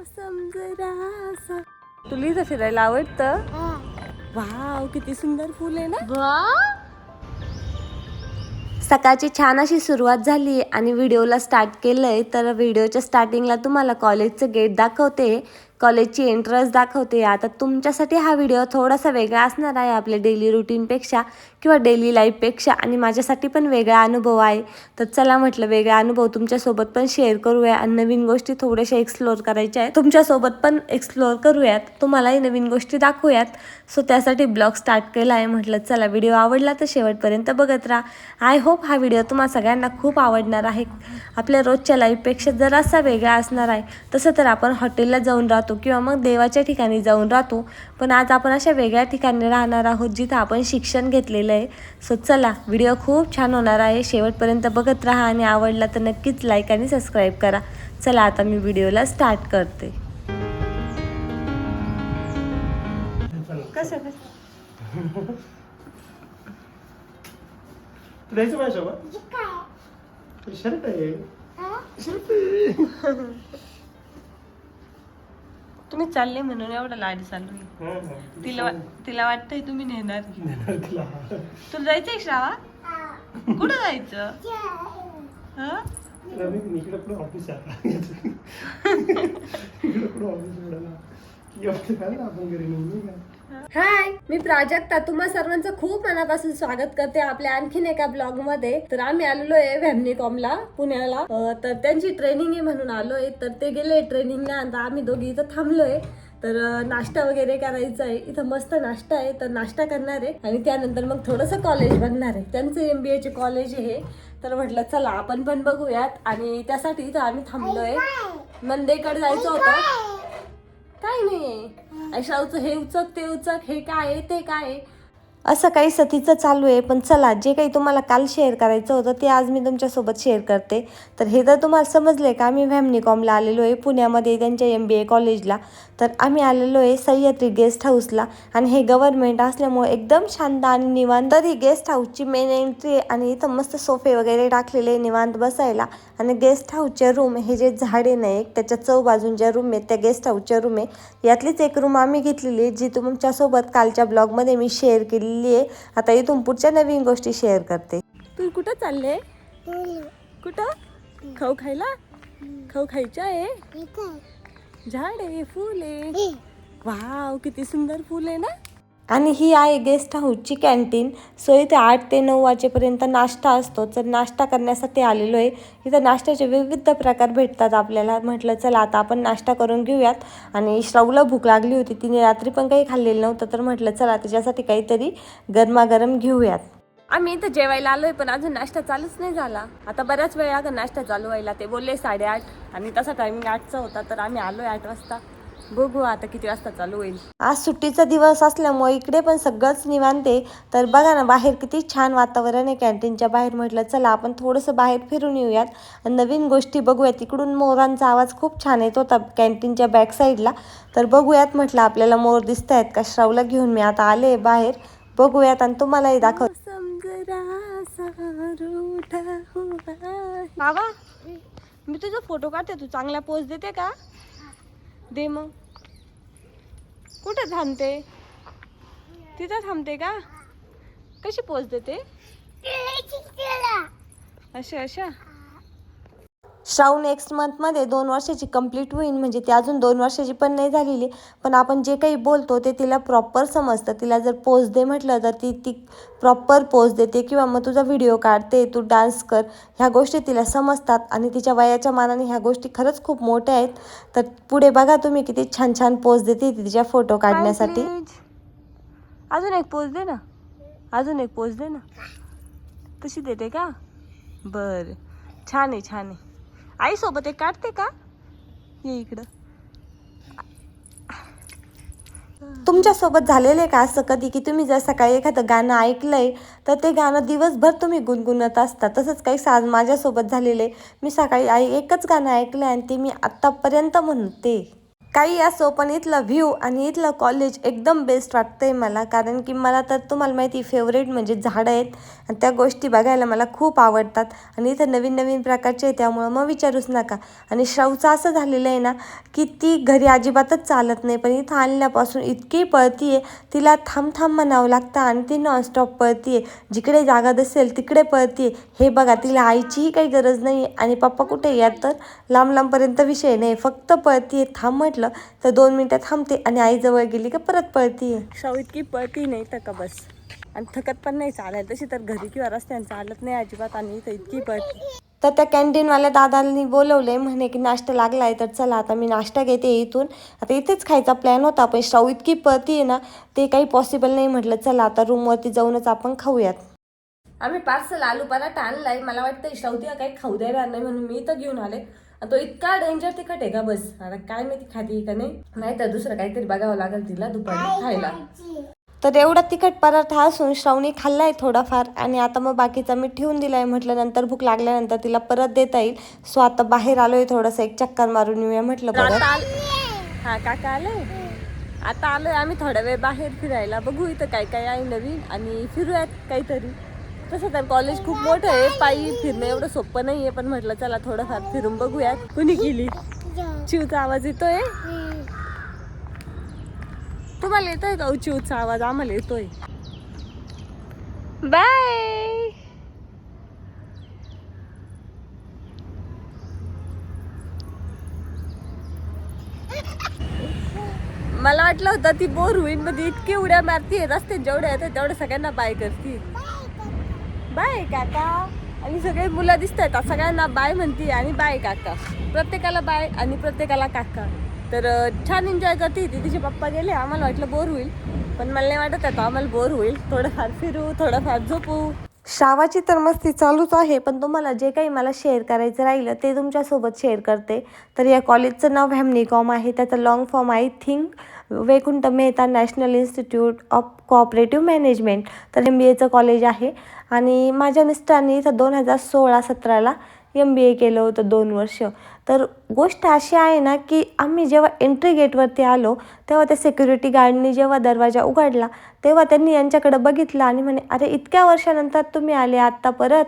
मौसम जरासा तुला इथं फिरायला आवडतं? वाव किती सुंदर फुल आहे ना? सकाळची छान अशी सुरुवात झाली आणि व्हिडिओला स्टार्ट केलंय तर व्हिडिओच्या स्टार्टिंगला तुम्हाला कॉलेजचं गेट दाखवते कॉलेजची एंट्रन्स दाखवते. आता तुमच्यासाठी हा व्हिडिओ थोडासा वेगळा असणार आहे आपल्या डेली रुटीनपेक्षा किंवा डेली लाईफपेक्षा आणि माझ्यासाठी पण वेगळा अनुभव आहे. तर चला म्हटलं वेगळा अनुभव तुमच्यासोबत पण शेअर करूया. आणि नवीन गोष्टी थोड्याशा एक्सप्लोअर करायच्या आहेत. तुमच्यासोबत पण एक्सप्लोअर करूयात. तुम्हालाही नवीन गोष्टी दाखवूयात. सो त्यासाठी ब्लॉग स्टार्ट केला आहे म्हटलं चला व्हिडिओ आवडला तर शेवटपर्यंत बघत राहा. आय होप हा व्हिडिओ तुम्हाला सगळ्यांना खूप आवडणार आहे. आपल्या रोजच्या लाईफपेक्षा जरासा वेगळा असणार आहे. तसं तर आपण हॉटेलला जाऊन राहतो किंवा मग देवाच्या ठिकाणी जाऊन राहतो. पण आज आपण अशा वेगळ्या ठिकाणी राहणार आहोत जिथं आपण शिक्षण घेतलेलं आहे. सो चला व्हिडिओ खूप छान होणार आहे. शेवटपर्यंत बघत राहा आणि आवडला तर नक्कीच लाईक आणि सबस्क्राईब करा. चला आता मी व्हिडिओला स्टार्ट करते. कसं कसं? तुला यायचं माझ्यासोबत? शर्ट आहे. शर्ट आहे. तुम्ही चालले म्हणून एवढा लाड चालू आहे. तिला वा- तिला वाटतंय तुम्ही नेणार. तिला. जायचंय श्रावा कुठं जायचं? हं? इकडे ऑफिस आहे इकडे पुढे ऑफिस उडाला की ऑफिस आहे ना आपण घरी नेऊ नाही का? हाय मी प्राजक्ता. तुम्हा सर्वांचं खूप मनापासून स्वागत करते आपल्या आणखीन एका ब्लॉगमध्ये तर आम्ही आलेलो आहे व्हॅमनिकॉमला पुण्याला. तर त्यांची ट्रेनिंग आहे म्हणून आलोय. तर ते गेले ट्रेनिंगला आणि आम्ही दोघी इथं थांबलोय. तर नाश्ता वगैरे करायचा आहे. इथं मस्त नाश्ता आहे. तर नाश्ता करणार आहे आणि त्यानंतर मग थोडंसं कॉलेज बघणार आहे. त्यांचं एम बी एचे कॉलेज आहे. तर म्हटलं चला आपण पण बघूयात. आणि त्यासाठी इथं आम्ही थांबलोय. मंदेकडे जायचं होतं. काय नाही ऐशावचं हे उचक ते उचक हे काय आहे, ते काय आहे. असं काही सतीचं चालू आहे पण चला जे काही तुम्हाला काल शेअर करायचं होतं ते आज मी तुमच्यासोबत शेअर करते. तर हे तर तुम्हाला समजले का आम्ही व्हॅमनिकॉमला आलेलो आहे पुण्यामध्ये त्यांच्या एम बी ए कॉलेजला तर आम्ही आलेलो आहे सह्याद्री गेस्ट हाऊसला आणि हे गव्हर्नमेंट असल्यामुळे एकदम शांत आणि निवांत तर ही गेस्ट हाऊसची मेन एंट्री आहे. आणि इथं मस्त सोफे वगैरे टाकलेले निवांत बसायला. आणि गेस्ट हाऊसचे रूम हे जे झाडे नाही त्याच्या चौबाजून ज्या रूम आहेत त्या गेस्ट हाऊसच्या रूम आहे यातलीच एक रूम आम्ही घेतलेली आहे जी तुमच्यासोबत कालच्या ब्लॉगमध्ये मी शेअर केली केलेली आहे. आता इथून पुढच्या नवीन गोष्टी शेअर करते. तू कुठं चालले? कुठं? खाऊ खायला? खाऊ खायचं आहे? झाड आहे फुल. आहे वाव किती सुंदर फुल आहे ना? आणि ही आहे गेस्ट हाऊसची कॅन्टीन. सो इथे आठ ते नऊ वाजेपर्यंत नाश्ता असतो. तर नाश्ता करण्यासाठी आलेलो आहे. इथं नाश्त्याचे विविध प्रकार भेटतात आपल्याला. म्हटलं चला आता आपण नाश्ता करून घेऊयात. आणि श्राऊला भूक लागली होती. तिने रात्री पण काही खाल्लेलं नव्हतं. तर म्हटलं चला तिच्यासाठी काहीतरी गरमागरम घेऊयात. आम्ही इथं जेवायला आलोय पण अजून नाश्ता चालूच नाही झाला. आता बऱ्याच वेळ लागेल नाश्ता चालू व्हायला. ते बोलले साडेआठ आणि तसा टायमिंग आठचा होता. तर आम्ही आलोय आठ वाजता. बघू आता किती वाजता चालू होईल. आज सुट्टीचा दिवस असल्यामुळे इकडे पण सगळंच निवांत तर बघा ना बाहेर किती छान वातावरण आहे कॅन्टीनच्या बाहेर म्हटलं चला आपण थोडंसं बाहेर फिरून येऊयात. आणि नवीन गोष्टी बघूयात. इकडून मोरांचा आवाज खूप छान येत होता कॅन्टीनच्या बॅक साईडला तर बघूयात म्हटलं आपल्याला मोर दिसत आहेत का? श्रावला घेऊन मी आता आले बाहेर. बघूयात आणि तुम्हालाही दाखव बाबा मी तुझा फोटो काढते. तू चांगला पोज देते का? दे मग. कुठे थांबते? तिथं थांबते का? कशी पोच देते? अशा अशा. श्राव नेक्स्ट मंथमध्ये दोन वर्षाची कंप्लीट होईल म्हणजे ती अजून दोन वर्षाची पण नाही झालेली. पण आपण जे काही बोलतो ते तिला प्रॉपर समजतं. तिला जर पोज दे म्हटलं तर ती ती प्रॉपर पोज देते किंवा मग तुझा व्हिडिओ काढते तू डान्स कर. ह्या गोष्टी तिला समजतात आणि तिच्या वयाच्या मानाने ह्या गोष्टी खरंच खूप मोठ्या आहेत. तर पुढे बघा तुम्ही किती छान छान पोज देते ती तिच्या फोटो काढण्यासाठी. अजून एक पोज दे ना. अजून एक पोज दे ना. तशी देते का? बर. छान आहे छान आहे. आई सोबत एक काढते का? ये इकडं. तुमच्यासोबत झालेलं आहे का असं कधी? की तुम्ही जर सकाळी एखादं गाणं ऐकलंय तर ते गाणं दिवसभर तुम्ही गुणगुणत असता. तसंच काही साज माझ्यासोबत झालेलं आहे. मी सकाळी आई एकच गाणं ऐकलं आणि ते मी आत्तापर्यंत म्हणते. काही असो पण इथलं व्ह्यू आणि इथलं कॉलेज एकदम बेस्ट वाटतं आहे मला. कारण की मला तर तुम्हाला माहिती फेवरेट म्हणजे झाडं आहेत. आणि त्या गोष्टी बघायला मला खूप आवडतात. आणि इथं नवीन नवीन प्रकारचे आहे त्यामुळं मग विचारूच नका. आणि श्रावचं असं झालेलं आहे ना की ती घरी अजिबातच चालत नाही. पण इथं आणल्यापासून इतकी पळती आहे तिला थांब थांब म्हणावं लागतं आणि ती नॉनस्टॉप पळती आहे जिकडे जागा दिसेल तिकडे पळती हे बघा तिला आईचीही काही गरज नाही आणि पप्पा कुठे यात तर लांब लांबपर्यंत विषय नाही. फक्त पळती आहे थांब म्हटलं तर दोन मिनटं थांबते आणि आईजवळ गेली का परत पळती. शाव इतकी पळती नाही तर का बस? आणि थकत पण नाही चालायला. तशी तर घरी किंवा रस्त्याने चालत नाही अजिबात आणि इथं इतकी पळती. तर त्या कॅन्टीनवाल्या दादांनी बोलवले म्हणे की नाश्ता लागला आहे तर चला आता मी नाश्ता घेते इथून. आता इथेच खायचा प्लॅन होता पण शाऊ इतकी पळती आहे ना ते काही पॉसिबल नाही म्हटलं चला आता रूमवरती जाऊनच आपण खाऊयात. आम्ही पार्सल आलू पराठा आणलाय. मला वाटतं श्रावतीला काही खाऊ द्यायला नाही म्हणून मी इथं घेऊन आले. तो इतका डेंजर तिखट आहे का बस? आता काय माहिती खाती का नाही? नाही तर दुसरं काहीतरी बघावं लागेल तिला दुपारी खायला. तर एवढा तिखट पराठा असून श्रावणी खाल्लाय थोडाफार आणि आता मग बाकीचा मी ठेवून दिलाय म्हटलं नंतर भूक लागल्यानंतर तिला परत देता येईल. सो आता बाहेर आलोय थोडंसं एक चक्कर मारून येऊया म्हटलं परत हा काका आले आता आलोय आम्ही थोडा वेळ बाहेर फिरायला. बघू इथं काय काय आहे नवीन आणि फिरूयात काहीतरी. तसं तर कॉलेज खूप मोठं आहे. पायी फिरणं एवढं सोपं नाही आहे पण म्हटलं चला थोडंफार फिरून बघूयात. कुणी गेली? चिवचा आवाज येतोय? तुम्हाला येतोय का चिवचा आवाज? आम्हाला येतोय. बाय मला वाटलं होतं ती बोर होईल मध्ये इतकी उड्या मारती रस्ते जेवढे येतात तेवढे सगळ्यांना बाय करते बाय काका. आणि सगळे मुलं दिसत आहेत सगळ्यांना बाय म्हणते आणि बाय काका. प्रत्येकाला बाय आणि प्रत्येकाला काका. तर छान एन्जॉय करते. ती तिचे पप्पा गेले. आम्हाला वाटलं बोर होईल. पण मला नाही वाटत आता आम्हाला बोर होईल. थोडंफार फिरू थोडंफार झोपू. श्रावाची तर मस्ती चालूच आहे पण तुम्हाला जे काही मला शेअर करायचं राहिलं ते तुमच्यासोबत शेअर करते. तर या कॉलेजचं नाव हॅमनिकॉम आहे. त्याचं long form I think Vaikunth Mehta national institute of cooperative management तर एम बी एचं कॉलेज आहे. आणि माझ्या मिस्टरांनी इथं दोन हजार सोळा सतराला एम बी ए केलं होतं दोन वर्ष. तर गोष्ट अशी आहे ना की आम्ही जेव्हा एंट्री गेटवरती आलो तेव्हा त्या सिक्युरिटी गार्डनी जेव्हा दरवाजा उघडला तेव्हा त्यांनी यांच्याकडे बघितलं आणि म्हणे अरे इतक्या वर्षानंतर तुम्ही आले आत्ता परत?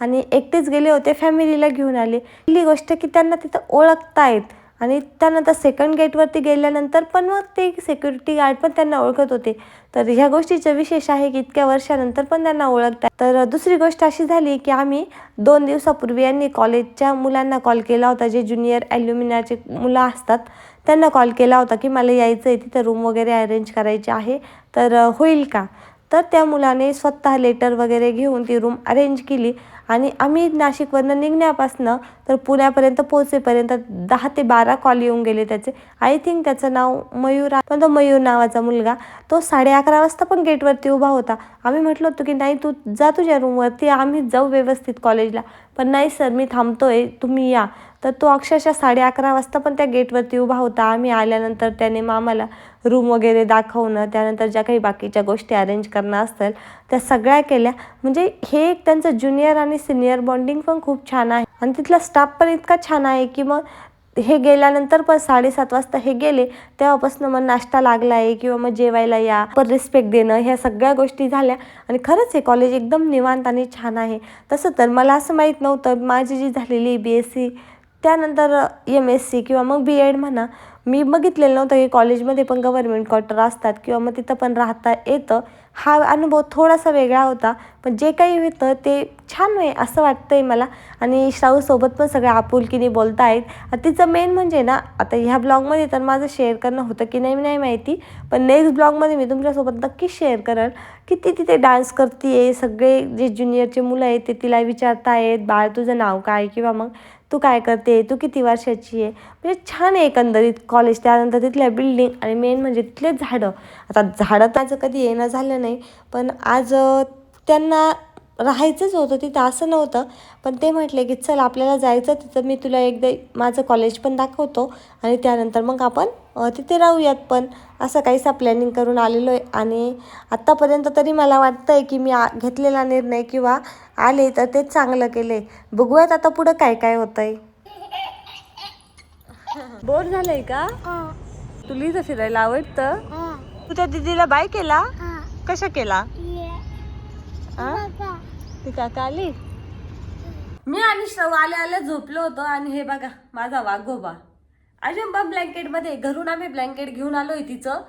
आणि एकटेच गेले होते फॅमिलीला घेऊन आले. पहिली गोष्ट की त्यांना तिथं ओळखता येत आणि त्यानंतर सेकंड गेटवरती गेल्यानंतर पण मग ते सिक्युरिटी गार्ड पण त्यांना ओळखत होते. तर ह्या गोष्टीचं विशेष आहे की इतक्या वर्षानंतर पण त्यांना ओळखतात. तर दुसरी गोष्ट अशी झाली की आम्ही दोन दिवसापूर्वी यांनी कॉलेजच्या मुलांना कॉल केला होता. जे ज्युनियर ॲल्युमिनाचे मुलं असतात त्यांना कॉल केला होता की मला यायचं आहे तिथं रूम वगैरे अरेंज करायची आहे तर होईल का? तर त्या मुलाने स्वतः लेटर वगैरे घेऊन ती रूम अरेंज केली. आणि आम्ही नाशिकवरनं निघण्यापासनं तर पुण्यापर्यंत पोहोचेपर्यंत दहा ते बारा कॉल येऊन गेले त्याचे. आय थिंक त्याचं नाव मयूर आहे. पण तो मयूर नावाचा मुलगा तो साडे अकरा वाजता पण गेटवरती उभा होता. आम्ही म्हटलं होतो की नाही तू जा तुझ्या रूमवरती आम्ही जाऊ व्यवस्थित कॉलेजला पण नाही सर मी थांबतोय तुम्ही या. तर तो अक्षरशः साडे अकरा वाजता पण त्या गेटवरती उभा होता. आम्ही आल्यानंतर त्याने मग आम्हाला रूम वगैरे दाखवणं त्यानंतर ज्या काही बाकीच्या गोष्टी अरेंज करणं असतील त्या सगळ्या केल्या. म्हणजे हे एक त्यांचं ज्युनियर आणि सिनियर बॉन्डिंग पण खूप छान आहे. आणि तिथला स्टाफ पण इतका छान आहे की मग हे गेल्यानंतर पण साडेसात वाजता हे गेले तेव्हापासून मग नाश्ता लागला आहे किंवा मग जेवायला या पर रिस्पेक्ट देणं ह्या सगळ्या गोष्टी झाल्या. आणि खरंच हे कॉलेज एकदम निवांत आणि छान आहे. तसं तर मला असं माहीत नव्हतं माझी जी झालेली बी एस सी त्यानंतर एम एस सी किंवा मग बी एड म्हणा मी बघितलेलं नव्हतं की कॉलेजमध्ये पण गव्हर्मेंट क्वार्टर असतात किंवा मग तिथं पण राहता येतं. हा अनुभव थोडासा वेगळा होता पण जे काही होतं ते छान आहे असं वाटतं आहे मला. आणि श्राऊसोबत पण सगळ्या आपुलकीने बोलता आहेत तिचं मेन म्हणजे ना आता ह्या ब्लॉगमध्ये तर माझं शेअर करणं होतं की नाही नाही माहिती. पण नेक्स्ट ब्लॉगमध्ये मी तुमच्यासोबत नक्की शेअर करेन की ती तिथे डान्स करते सगळे जे ज्युनियरचे मुलं आहेत ते तिला विचारतायत बाळ तुझं नाव काय? किंवा मग तू काय करते? तू किती वर्षाची आहे? म्हणजे छान आहे एकंदरीत कॉलेज त्यानंतर तिथल्या बिल्डिंग आणि मेन म्हणजे तिथले झाडं. आता झाडं त्याचं कधी येणं झालं नाही पण आज त्यांना राहायचंच होतं तिथं असं नव्हतं. पण ते म्हटले की चल आपल्याला जायचं तिथं. मी तुला एकदा माझं कॉलेज पण दाखवतो आणि त्यानंतर मग आपण तिथे राहूयात पण. असं काहीसा प्लॅनिंग करून आलेलो आहे. आणि आत्तापर्यंत तरी मला वाटतं आहे की मी आ घेतलेला निर्णय किंवा आले तर तेच चांगलं केले बघूयात आता पुढं काय काय होतं आहे बोर झालंय का? तुला इथं फिरायला आवडतं? तू त्या दीदीला बाय केला? कशा केला? ती काका आली? मी आणि श्रव आले आले झोपलो होतो आणि हे बघा माझा वाघोबा. अजून ब्लँकेटमध्ये घरून आम्ही ब्लँकेट घेऊन आलोय तिचं.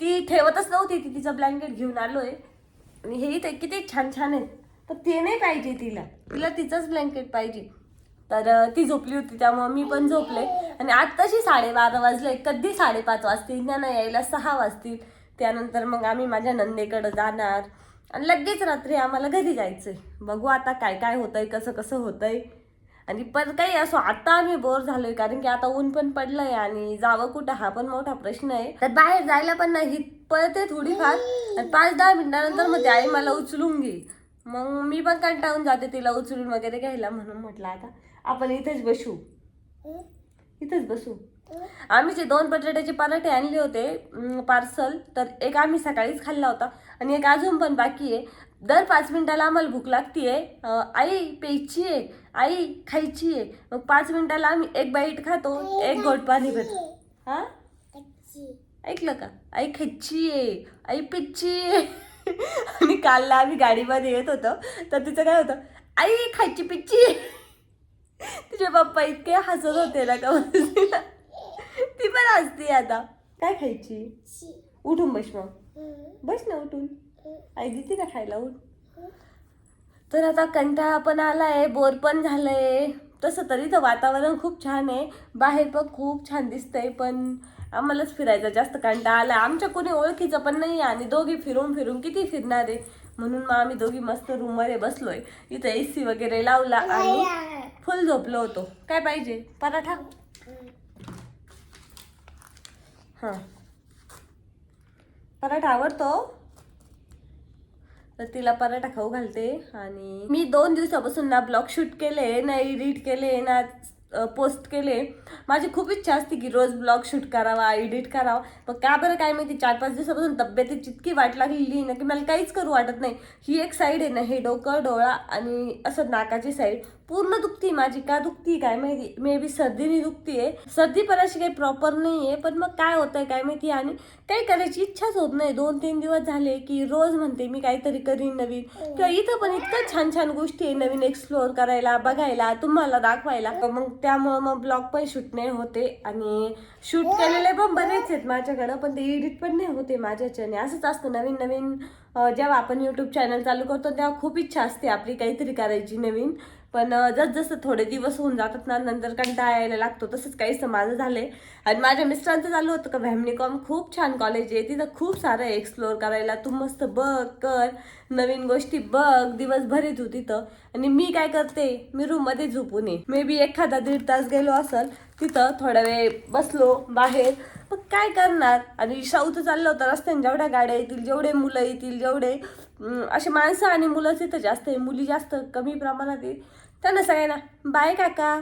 ती ठेवतच नव्हती ती तिचं ब्लँकेट घेऊन आलोय. आणि हे इथे किती छान छान आहेत. तर ते नाही पाहिजे तिला. तिला तिचंच ब्लँकेट पाहिजे. तर ती झोपली होती त्यामुळे मी पण झोपले. आणि आत्ताशी साडेबारा वाजले. कधी साडेपाच वाजतील? त्यांना यायला सहा वाजतील. त्यानंतर मग आम्ही माझ्या नंदेकडं जाणार. आणि लगेच रात्री आम्हाला घरी जायचंय. बघू आता काय काय होतंय कसं कसं होतंय. आणि पण काही असो आता आम्ही बोर झालोय कारण की आता ऊन पण पडलंय आणि जावं कुठं हा पण मोठा प्रश्न आहे. तर बाहेर जायला पण नाही पळते थोडीफार. आणि पाच दहा मिनिटानंतर मग ती आई मला उचलून घे. मग मी पण कंटाळून जाते तिला उचलून वगैरे घ्यायला म्हणून म्हटलं आता आपण इथेच बसू. इथेच बसू. आम्ही जे दोन बटाट्याचे पराठे आणले होते पार्सल तर एक आम्ही सकाळीच खाल्ला होता आणि एक अजून पण बाकी आहे. दर पाच मिनिटाला आम्हाला भूक लागतीये. आई प्यायची आहे आई खायची आहे. मग पाच मिनिटाला आम्ही एक बाईट खातो एक घोट पाणी पितो. हा? ऐकलं का? आई खायची आहे. आई पिच्ची आहे. आणि कालला आम्ही गाडीमध्ये येत होतो. तर तिचं काय होतं? आई खायची पिच्ची. तिचे पप्पा इतके हसत होते ना का ती पण हसते आता. काय खायची? उठून बस मग. बस ना उठून. आई देते ना खायला? उठ. तर आता कंटाळा पण आलाय बोर पण झालंय. तसं तरी तर वातावरण खूप छान आहे. बाहेर पण खूप छान दिसतंय पण आम्हालाच फिरायचा जास्त कंटाळा आला आमच्या कोणी ओळखीचं पण नाही आणि दोघी फिरून फिरून किती फिरणार आहे? म्हणून मग आम्ही दोघी मस्त रूममध्ये बसलोय. इथं ए सी वगैरे लावला आणि फुल झोपलो होतो. काय पाहिजे? पराठा? हां. पराठा आवडतो? तर तिला पराठा खाऊ घालते आणि मी दोन दिवसापासून ना ब्लॉग शूट केले ना एडिट केले ना पोस्ट केले. माझी खूप इच्छा असते की रोज ब्लॉग शूट करावा एडिट करावा. पण का बरं काय माहिती चार पाच दिवसापासून तब्येतीची इतकी वाट लागलेली ना की मला काहीच करू वाटत नाही. ही एक साईड आहे ना हे डोकं डोळा आणि असं नाकाची साईड पूर्ण दुखती माझी. का दुखती काय माहिती? May be सर्दीने दुखतीये. सर्दी पण अशी काही प्रॉपर नाही आहे पण मग काय होतंय काय माहिती? आणि काही करायची इच्छाच होत नाही. दोन तीन दिवस झाले की रोज म्हणते मी काहीतरी करीन नवीन. किंवा इथं पण इतकं छान छान गोष्टी आहे नवीन एक्सप्लोअर करायला बघायला तुम्हाला दाखवायला. मग त्यामुळं मग ब्लॉग पण शूट नाही होते. आणि शूट केलेले पण बरेच आहेत माझ्याकडं पण ते एडिट पण नाही होते माझ्याच्याने असंच असतं नवीन नवीन जेव्हा आपण यूट्यूब चॅनल चालू करतो तेव्हा खूप इच्छा असते आपली काहीतरी करायची नवीन. पण जसजसं थोडे दिवस होऊन जातात ना नंतर कंटाळा यायला लागतो तसंच काहीसं माझं झालंय. आणि माझ्या मिस्टरांचं चालू होतं का व्हॅमनिकॉम खूप छान कॉलेज आहे. तिथं खूप सारं एक्सप्लोअर करायला तू मस्त बघ कर नवीन गोष्टी बघ दिवसभर येत होती तिथं. आणि मी काय करते मी रूममध्ये झोपून ये मे बी एखादा दीड तास गेलो असेल तिथं थोडा वेळ बसलो बाहेर. मग काय करणार? आणि साऊथ चाललं होतं रस्त्याने जेवढ्या गाड्या येतील जेवढे मुलं येतील जेवढे असे माणसं आणि मुलंच तिथं जास्त आहे. मुली जास्त कमी प्रमाणात येईल त्यांना सगळ्यांना बाय काका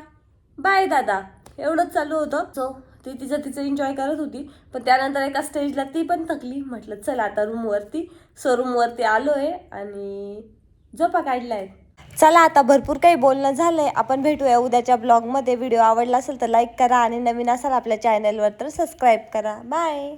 बाय दादा. एवढंच चालू होतं. सो ती तिचं तिचं एन्जॉय करत होती. पण त्यानंतर एका स्टेजला ती पण थकली. म्हटलं चल आता रूमवरती सो रूमवरती आहे आणि झोपा काढला आहे चला आता भरपूर काही बोलणं झालंय. आपण भेटूया उद्याच्या ब्लॉगमध्ये व्हिडिओ आवडला असेल तर लाईक करा आणि नवीन असाल आपल्या चॅनलवर तर सबस्क्राईब करा. बाय